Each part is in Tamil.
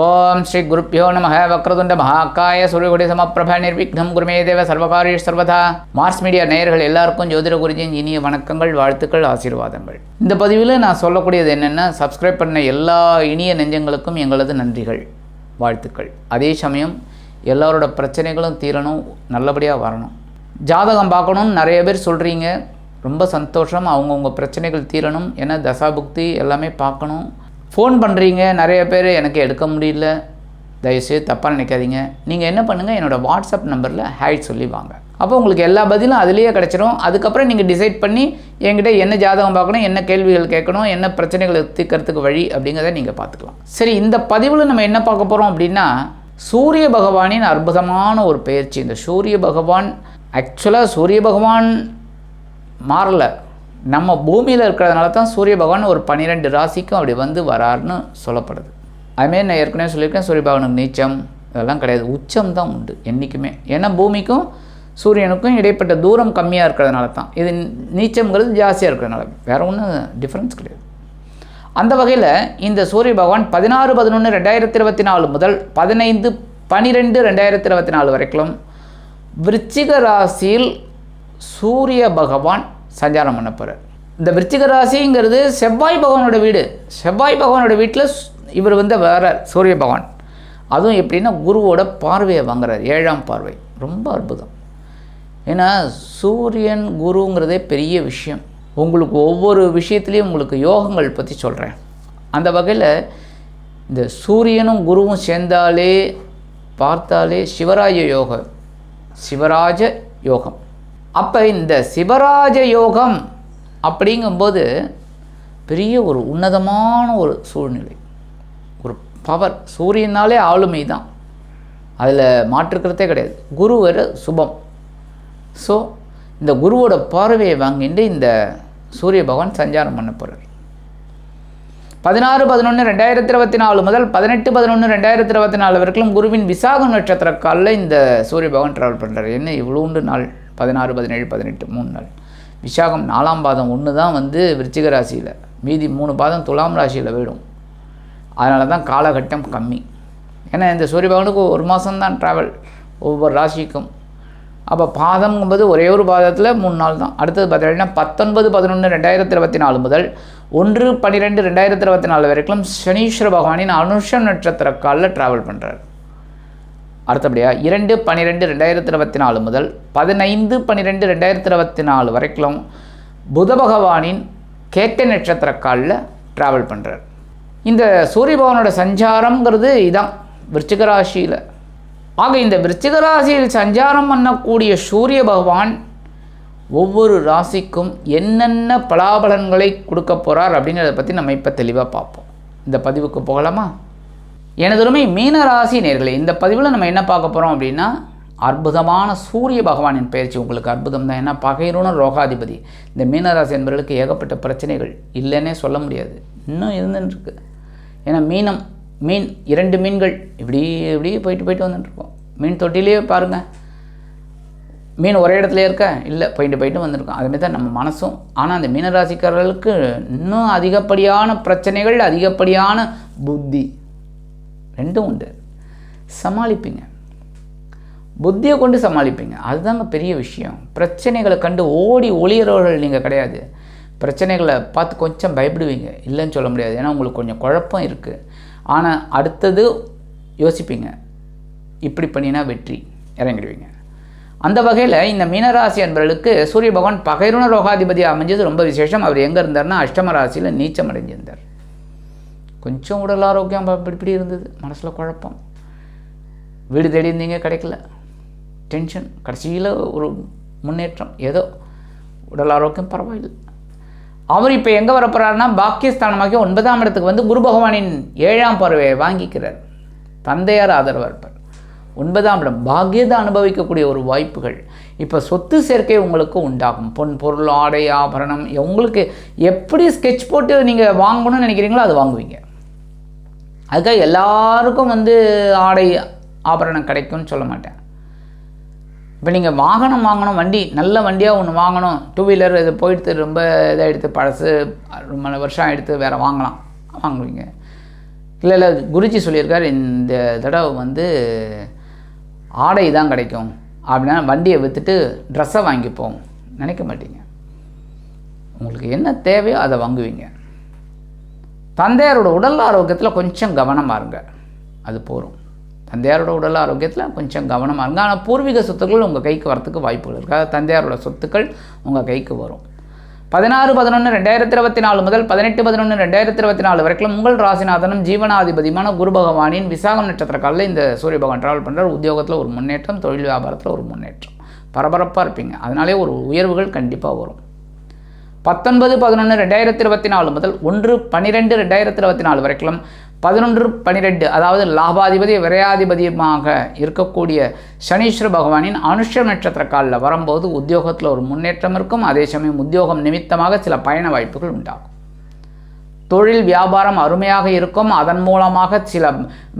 ஓம் ஸ்ரீ குருப்பியோ நம வக்ரதுண்ட மகாக்காய சூரியகுடி சமப்பிரப நிர்விக்னம் குருமே தேவ சர்வகாரிய சர்வதா. மார்ஸ் மீடியா நேயர்கள் எல்லாருக்கும் ஜோதிட குருஜின் இனிய வணக்கங்கள் வாழ்த்துக்கள் ஆசீர்வாதங்கள். இந்த பதிவில் நான் சொல்லக்கூடியது என்னென்னா சப்ஸ்கிரைப் பண்ண எல்லா இனிய நெஞ்சங்களுக்கும் எங்களது நன்றிகள் வாழ்த்துக்கள். அதே சமயம் எல்லாரோட பிரச்சனைகளும் தீரணும் நல்லபடியாக வரணும். ஜாதகம் பார்க்கணும்னு நிறைய பேர் சொல்கிறீங்க ரொம்ப சந்தோஷம். அவங்கவுங்க பிரச்சனைகள் தீரணும். ஏன்னா தசாபுக்தி எல்லாமே பார்க்கணும். ஃபோன் பண்ணுறீங்க நிறைய பேர் எனக்கு எடுக்க முடியல. தயவுசெய்து தப்பாக நினைக்காதீங்க. நீங்கள் என்ன பண்ணுங்கள் என்னோடய வாட்ஸ்அப் நம்பரில் ஹாய் சொல்லி வாங்க. அப்போ உங்களுக்கு எல்லா பதிலும் அதுலேயே கிடச்சிரும். அதுக்கப்புறம் நீங்கள் டிசைட் பண்ணி என்கிட்ட என்ன ஜாதகம் பார்க்கணும் என்ன கேள்விகள் கேட்கணும் என்ன பிரச்சனைகளை தீர்க்கறதுக்கு வழி அப்படிங்கிறத நீங்கள் பார்த்துக்கலாம். சரி இந்த பதிவில் நம்ம என்ன பார்க்க போகிறோம் அப்படின்னா சூரிய பகவானின் அற்புதமான ஒரு பயிற்சி. இந்த சூரிய பகவான் ஆக்சுவலாக சூரிய பகவான் மாறலை. நம்ம பூமியில் இருக்கிறதுனால தான் சூரிய பகவான் ஒரு பன்னிரெண்டு ராசிக்கும் அப்படி வந்து வராருன்னு சொல்லப்படுது. அதுமாரி நான் ஏற்கனவே சொல்லியிருக்கேன் சூரிய பகவானுக்கு நீச்சம் இதெல்லாம் கிடையாது. உச்சம் தான் உண்டு என்றைக்குமே ஏன்னா பூமிக்கும் சூரியனுக்கும் இடைப்பட்ட தூரம் கம்மியாக இருக்கிறதுனால தான் இது நீச்சம்ங்கிறது ஜாஸ்தியாக இருக்கிறதுனால. வேறு ஒன்றும் டிஃப்ரென்ஸ் கிடையாது. அந்த வகையில் இந்த சூரிய பகவான் பதினாறு பதினொன்று ரெண்டாயிரத்தி இருபத்தி நாலு முதல் பதினைந்து பனிரெண்டு ரெண்டாயிரத்தி இருபத்தி நாலு வரைக்கும் விருச்சிக ராசியில் சூரிய பகவான் சஞ்சாரம் பண்ண போகிறார் இந்த விருச்சிக ராசிங்கிறது செவ்வாய் பகவானோட வீடு. செவ்வாய் பகவானோட வீட்டில் இவர் வந்து வரார் சூரிய பகவான். அதுவும் எப்படின்னா குருவோட பார்வையை வாங்குறார் ஏழாம் பார்வை. ரொம்ப அற்புதம். ஏன்னா சூரியன் குருங்கிறதே பெரிய விஷயம். உங்களுக்கு ஒவ்வொரு விஷயத்துலேயும் உங்களுக்கு யோகங்கள் பற்றி சொல்கிறேன் அந்த வகையில் இந்த சூரியனும் குருவும் சேர்ந்தாலே பார்த்தாலே சிவராஜ யோகம் சிவராஜ யோகம். அப்போ இந்த சிவராஜ யோகம் அப்படிங்கும்போது பெரிய ஒரு உன்னதமான ஒரு சூழ்நிலை. ஒரு பவர் சூரியனாலே ஆளுமை தான். அதில் மாற்றுக்கிறதே கிடையாது. குரு ஒரு சுபம். ஸோ இந்த குருவோட பார்வையை வாங்கிட்டு இந்த சூரிய பகவான் சஞ்சாரம் பண்ண போகிறார் பதினாறு பதினொன்று ரெண்டாயிரத்தி இருபத்தி நாலு முதல் பதினெட்டு பதினொன்று ரெண்டாயிரத்தி இருபத்தி நாலு வரைக்கும் குருவின் விசாகம் நட்சத்திர காலில் இந்த சூரிய பகவான் ட்ராவல் பண்ணுறாரு என்ன இவ்வளோண்டு நாள்? பதினாறு பதினேழு பதினெட்டு மூணு நாள். விசாகம் நாலாம் பாதம் ஒன்று தான் வந்து விருச்சிக ராசியில். மீதி மூணு பாதம் துலாம் ராசியில் போயிடும். அதனால தான் காலகட்டம் கம்மி. ஏன்னா இந்த சூரிய பகவானுக்கு ஒரு மாதம்தான் ட்ராவல் ஒவ்வொரு ராசிக்கும். அப்போ பாதம்ங்கும்போது ஒரே ஒரு பாதத்தில் மூணு நாள் தான். அடுத்தது பார்த்தீங்கன்னா பத்தொன்பது பதினொன்று ரெண்டாயிரத்தி இருபத்தி நாலு முதல் ஒன்று பன்னிரெண்டு ரெண்டாயிரத்தி இருபத்தி நாலு வரைக்கும் சனீஸ்வர பகவானின் அனுஷம் நட்சத்திர காலில் ட்ராவல் பண்ணுறாரு அடுத்தபடியாக இரண்டு பன்னிரெண்டு ரெண்டாயிரத்தி இருபத்தி நாலு முதல் பதினைந்து பன்னிரெண்டு ரெண்டாயிரத்தி இருபத்தி நாலு வரைக்கும் புத பகவானின் கேட்ட நட்சத்திர காலில் ட்ராவல் பண்ணுறார் இந்த சூரிய பகவானோட சஞ்சாரங்கிறது இதான். விருச்சிக ராசியில். ஆக இந்த விருச்சிக ராசியில் சஞ்சாரம் பண்ணக்கூடிய சூரிய பகவான் ஒவ்வொரு ராசிக்கும் என்னென்ன பலாபலன்களை கொடுக்க போகிறார் அப்படிங்கிறத பற்றி நம்ம இப்போ தெளிவாக பார்ப்போம். இந்த பதிவுக்கு போகலாமா? எனதுரிமை மீனராசி நேர்களை இந்த பதிவில் நம்ம என்ன பார்க்க போகிறோம் அப்படின்னா அற்புதமான சூரிய பகவானின் பயிற்சி. உங்களுக்கு அற்புதம் தான் ஏன்னா பகைருண ரோகாதிபதி இந்த மீனராசி என்பவர்களுக்கு ஏகப்பட்ட பிரச்சனைகள் இல்லைன்னே சொல்ல முடியாது. இன்னும் இருந்துட்டுருக்கு. ஏன்னா மீனம் மீன் இரண்டு மீன்கள் இப்படி இப்படி போயிட்டு போயிட்டு வந்துட்டுருக்கோம். மீன் தொட்டிலேயே பாருங்கள் மீன் ஒரே இடத்துல இருக்க? இல்லை போயிட்டு போயிட்டு வந்திருக்கோம். அதுமாரி தான் நம்ம மனசும். ஆனால் அந்த மீனராசிக்காரர்களுக்கு இன்னும் அதிகப்படியான பிரச்சனைகள் அதிகப்படியான புத்தி. ரெண்டும் உண்டு. சமாளிப்பீங்க. புத்தியை கொண்டு சமாளிப்பீங்க. அதுதாங்க பெரிய விஷயம். பிரச்சனைகளை கண்டு ஓடி ஒளியிறவர்கள் நீங்கள் கிடையாது. பிரச்சனைகளை பார்த்து கொஞ்சம் பயப்படுவீங்க. இல்லைன்னு சொல்ல முடியாது. ஏன்னா உங்களுக்கு கொஞ்சம் குழப்பம் இருக்குது ஆனால் அடுத்தது யோசிப்பீங்க. இப்படி பண்ணினா வெற்றி. இறங்கிடுவீங்க. அந்த வகையில் இந்த மீனராசி என்பவர்களுக்கு சூரிய பகவான் பகைருண ரோகாதிபதி அமைஞ்சது ரொம்ப விசேஷம். அவர் எங்கே இருந்தார்னா அஷ்டம ராசியில் நீச்சம் அடைஞ்சிருந்தார். கொஞ்சம் உடல் ஆரோக்கியம் அப்படி இப்படி இருந்தது. மனசில் குழப்பம். வீடு தேடி இருந்தீங்க கிடைக்கல. டென்ஷன் கடைசியில் ஒரு முன்னேற்றம். ஏதோ உடல் ஆரோக்கியம் பரவாயில்லை. அவர் இப்போ எங்கே வரப்போகிறாருன்னா பாக்கியஸ்தானமாகி ஒன்பதாம் இடத்துக்கு வந்து குரு பகவானின் ஏழாம் பறவையை வாங்கிக்கிறார். தந்தையார் ஆதரவாக இருப்பார். ஒன்பதாம் இடம். பாக்கியத்தை அனுபவிக்கக்கூடிய ஒரு வாய்ப்புகள். இப்போ சொத்து சேர்க்கை உங்களுக்கு உண்டாகும். பொன் பொருள் ஆடை ஆபரணம் உங்களுக்கு எப்படி ஸ்கெட்ச் போட்டு நீங்கள் வாங்கணும்னு நினைக்கிறீங்களோ அது வாங்குவீங்க. அதுக்காக எல்லாருக்கும் வந்து ஆடை ஆபரணம் கிடைக்கும்னு சொல்ல மாட்டேன். இப்போ நீங்கள் வாகனம் வாங்கணும் வண்டி நல்ல வண்டியாக ஒன்று வாங்கணும் டூ வீலர் இது போயிடுத்து ரொம்ப இதாக எடுத்து பழசு ரொம்ப வருஷம் எடுத்து வேறு வாங்கலாம். வாங்குவீங்க. இல்லை இல்லை குருஜி சொல்லியிருக்கார் இந்த தடவை வந்து ஆடை தான் கிடைக்கும். அப்படின்னா வண்டியை விற்றுட்டு ட்ரெஸ்ஸை வாங்கிப்போம். நினைக்க மாட்டீங்க. உங்களுக்கு என்ன தேவையோ அதை வாங்குவீங்க. தந்தையாரோட உடல் ஆரோக்கியத்தில் கொஞ்சம் கவனமாக இருங்க. அது போகும் தந்தையாரோட உடல் ஆரோக்கியத்தில் கொஞ்சம் கவனமாக இருங்க. ஆனால் பூர்வீக சொத்துக்கள் உங்கள் கைக்கு வரத்துக்கு வாய்ப்புகள் இருக்குது தந்தையாரோட சொத்துக்கள் உங்கள் கைக்கு வரும். பதினாறு பதினொன்று ரெண்டாயிரத்தி இருபத்தி நாலு முதல் பதினெட்டு பதினொன்று ரெண்டாயிரத்தி இருபத்தி நாலு வரைக்கும் உங்கள் ராசிநாதனும் ஜீவனாதிபதியுமான குரு பகவானின் விசாகம் நட்சத்திர காலில் இந்த சூரிய பகவான் ட்ராவல் பண்ணுறார் உத்தியோகத்தில் ஒரு முன்னேற்றம் தொழில் வியாபாரத்தில் ஒரு முன்னேற்றம். பரபரப்பாக இருப்பீங்க. அதனாலே ஒரு உயர்வுகள் கண்டிப்பாக வரும். பத்தொன்பது பதினொன்று ரெண்டாயிரத்தி இருபத்தி நாலு முதல் ஒன்று பன்னிரெண்டு ரெண்டாயிரத்தி இருபத்தி நாலு வரைக்கும் பதினொன்று பன்னிரெண்டு அதாவது லாபாதிபதி விரையாதிபதியுமாக இருக்கக்கூடிய சனீஸ்வர பகவானின் அனுஷ நட்சத்திர காலில் வரும்போது உத்தியோகத்தில் ஒரு முன்னேற்றம் இருக்கும். அதே சமயம் உத்தியோகம் நிமித்தமாக சில பயண வாய்ப்புகள் உண்டாகும். தொழில் வியாபாரம் அருமையாக இருக்கும். அதன் மூலமாக சில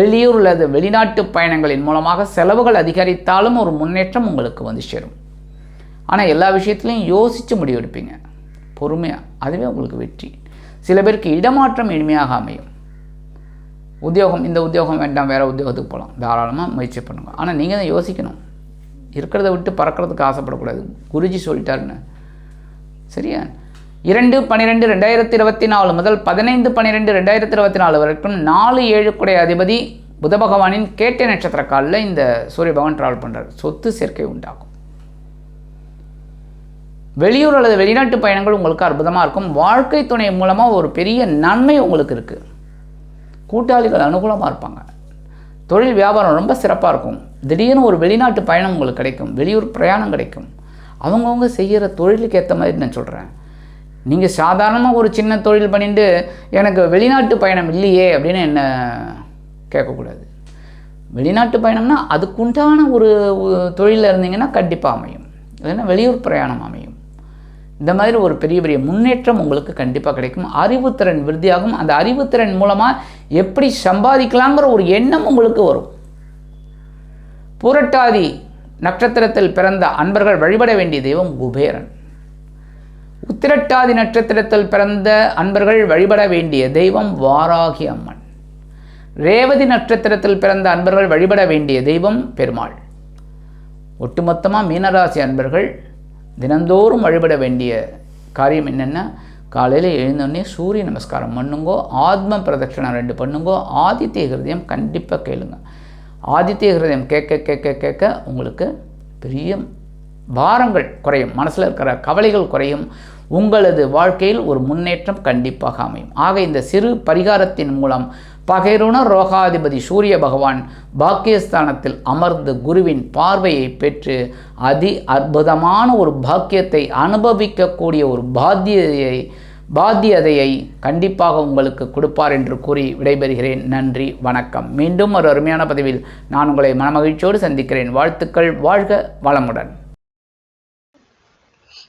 வெளியூர் அல்லது வெளிநாட்டு பயணங்களின் மூலமாக செலவுகள் அதிகரித்தாலும் ஒரு முன்னேற்றம் உங்களுக்கு வந்து சேரும். ஆனால் எல்லா விஷயத்துலையும் யோசித்து முடிவெடுப்பீங்க. பொறுமையாக அதுவே உங்களுக்கு வெற்றி. சில பேருக்கு இடமாற்றம் எளிமையாக அமையும். உத்தியோகம் இந்த உத்தியோகம் வேண்டாம் வேறு உத்தியோகத்துக்கு போகலாம் தாராளமாக முயற்சி பண்ணுங்க. ஆனால் நீங்கள் தான் யோசிக்கணும். இருக்கிறத விட்டு பறக்கிறதுக்கு ஆசைப்படக்கூடாது. குருஜி சொல்லிட்டாருன்னு. சரியா? இரண்டு பன்னிரெண்டு ரெண்டாயிரத்தி இருபத்தி நாலு முதல் பதினைந்து பன்னிரெண்டு ரெண்டாயிரத்தி இருபத்தி நாலு வரைக்கும் நாலு ஏழு குடை அதிபதி புத பகவானின் கேட்டை நட்சத்திர காலில் இந்த சூரிய பகவான் ட்ராவல் பண்ணுறார் சொத்து சேர்க்கை உண்டாகும். வெளியூர் அல்லது வெளிநாட்டு பயணங்கள் உங்களுக்கு அற்புதமாக இருக்கும். வாழ்க்கை துணை மூலமாக ஒரு பெரிய நன்மை உங்களுக்கு இருக்குது கூட்டாளிகள் அனுகூலமாக இருப்பாங்க. தொழில் வியாபாரம் ரொம்ப சிறப்பாக இருக்கும். திடீர்னு ஒரு வெளிநாட்டு பயணம் உங்களுக்கு கிடைக்கும். வெளியூர் பிரயாணம் கிடைக்கும். அவங்கவுங்க செய்கிற தொழிலுக்கு ஏற்ற மாதிரி நான் சொல்கிறேன் நீங்கள் சாதாரணமாக ஒரு சின்ன தொழில் பண்ணிட்டு எனக்கு வெளிநாட்டு பயணம் இல்லையே அப்படின்னு என்ன கேட்கக்கூடாது. வெளிநாட்டு பயணம்னா அதுக்குண்டான ஒரு தொழிலில் இருந்தீங்கன்னா கண்டிப்பாக அமையும். இல்லைன்னா வெளியூர் பிரயாணம் அமையும். இந்த மாதிரி ஒரு பெரிய பெரிய முன்னேற்றம் உங்களுக்கு கண்டிப்பாக கிடைக்கும். அறிவுத்திறன் விருத்தியாகும். அந்த அறிவுத்திறன் மூலமாக எப்படி சம்பாதிக்கலாங்கிற ஒரு எண்ணம் உங்களுக்கு வரும். புரட்டாதி நட்சத்திரத்தில் பிறந்த அன்பர்கள் வழிபட வேண்டிய தெய்வம் குபேரன். உத்திரட்டாதி நட்சத்திரத்தில் பிறந்த அன்பர்கள் வழிபட வேண்டிய தெய்வம் வாராகி அம்மன். ரேவதி நட்சத்திரத்தில் பிறந்த அன்பர்கள் வழிபட வேண்டிய தெய்வம் பெருமாள். ஒட்டுமொத்தமாக மீனராசி அன்பர்கள் தினந்தோறும் வழிபட வேண்டிய காரியம் என்னென்னா காலையில் எழுந்தோடனே சூரிய நமஸ்காரம் பண்ணுங்கோ ஆத்ம பிரதட்சணம் ரெண்டு பண்ணுங்கோ ஆதித்ய ஹிருதயம் கண்டிப்பாக கேளுங்க. ஆதித்ய ஹிருதயம் கேட்க கேட்க கேட்க உங்களுக்கு பெரிய பாரங்கள் குறையும். மனசில் இருக்கிற கவலைகள் குறையும். உங்களது வாழ்க்கையில் ஒரு முன்னேற்றம் கண்டிப்பாக அமையும். ஆக இந்த சிறு பரிகாரத்தின் மூலம் பகைருண ரோகாதிபதி சூரிய பகவான் பாக்கியஸ்தானத்தில் அமர்ந்து குருவின் பார்வையை பெற்று அதி அற்புதமான ஒரு பாக்கியத்தை அனுபவிக்கக்கூடிய ஒரு பாத்தியதையை பாத்தியதையை கண்டிப்பாக உங்களுக்கு கொடுப்பார் என்று கூறி விடைபெறுகிறேன். நன்றி வணக்கம். மீண்டும் ஒரு அருமையான பதிவில் நான் உங்களை மனமகிழ்ச்சியோடு சந்திக்கிறேன். வாழ்த்துக்கள் வாழ்க வளமுடன்.